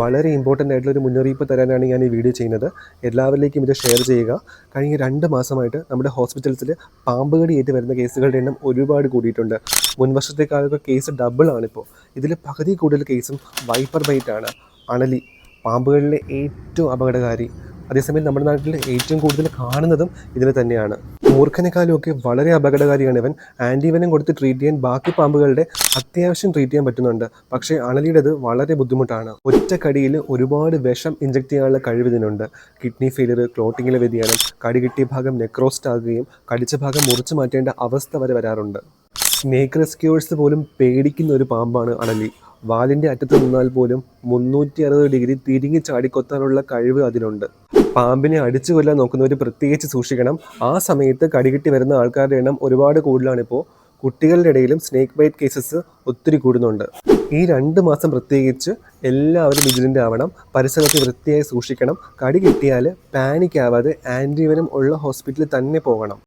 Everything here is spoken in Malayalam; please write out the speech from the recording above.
വളരെ ഇമ്പോർട്ടന്റ് ആയിട്ടുള്ള ഒരു മുന്നറിയിപ്പ് തരാനാണ് ഞാൻ ഈ വീഡിയോ ചെയ്യുന്നത്. എല്ലാവരിലേക്കും ഇത് ഷെയർ ചെയ്യുക. കഴിഞ്ഞ രണ്ട് മാസമായിട്ട് നമ്മുടെ ഹോസ്പിറ്റൽസിൽ പാമ്പ് കടി ഏറ്റ് വരുന്ന കേസുകളുടെ എണ്ണം ഒരുപാട് കൂടിയിട്ടുണ്ട്. മുൻവർഷത്തെ കാലത്ത് കേസ് ഡബിളാണിപ്പോൾ ഇതിൽ പകുതി കൂടുതൽ കേസും വൈപ്പർ ആണ്. അണലി പാമ്പുകളിലെ ഏറ്റവും അപകടകാരി. അതേസമയം നമ്മുടെ നാട്ടിൽ ഏറ്റവും കൂടുതൽ കാണുന്നതും ഇതിൽ തന്നെയാണ്. മൂർഖനെക്കാളുമൊക്കെ വളരെ അപകടകാരിയാണ് ഇവൻ. ആന്റിവനം കൊടുത്ത് ട്രീറ്റ് ചെയ്യാൻ ബാക്കി പാമ്പുകളുടെ അത്യാവശ്യം ട്രീറ്റ് ചെയ്യാൻ പറ്റുന്നുണ്ട്. പക്ഷേ അണലിയുടേത് വളരെ ബുദ്ധിമുട്ടാണ്. ഒറ്റ കടിയിൽ ഒരുപാട് വിഷം ഇഞ്ചക്ട് ചെയ്യാനുള്ള കഴിവ് ഇതിനുണ്ട്. കിഡ്നി ഫെയിലിയർ ക്ലോട്ടിങ്ങിലെ വ്യതിയാനം കടി കിട്ടിയ ഭാഗം നെക്രോസ്റ്റ് ആകുകയും കടിച്ച ഭാഗം മുറിച്ചു മാറ്റേണ്ട അവസ്ഥ വരെ വരാറുണ്ട്. സ്നേക്ക് റെസ്ക്യൂവേഴ്സ് പോലും പേടിക്കുന്ന ഒരു പാമ്പാണ് അണലി. വാലിന്റെ അറ്റത്ത് നിന്നാൽ പോലും മുന്നൂറ്റി അറുപത് ഡിഗ്രി തിരിഞ്ഞ് ചാടിക്കൊത്താനുള്ള കഴിവ് അതിനുണ്ട്. പാമ്പിനെ അടിച്ചു കൊല്ലാൻ നോക്കുന്നവർ പ്രത്യേകിച്ച് സൂക്ഷിക്കണം. ആ സമയത്ത് കടികിട്ടി വരുന്ന ആൾക്കാരുടെ എണ്ണം ഒരുപാട് കൂടുതലാണിപ്പോൾ കുട്ടികളുടെ ഇടയിലും സ്നേക്ക് ബൈറ്റ് കേസസ് ഒത്തിരി കൂടുന്നുണ്ട്. ഈ രണ്ട് മാസം പ്രത്യേകിച്ച് എല്ലാവരും വിജിലന്റ് ആവണം. പരിസരത്ത് വൃത്തിയായി സൂക്ഷിക്കണം. കടി കിട്ടിയാൽ പാനിക് ആവാതെ ആന്റിവനം ഉള്ള ഹോസ്പിറ്റലിൽ തന്നെ പോകണം.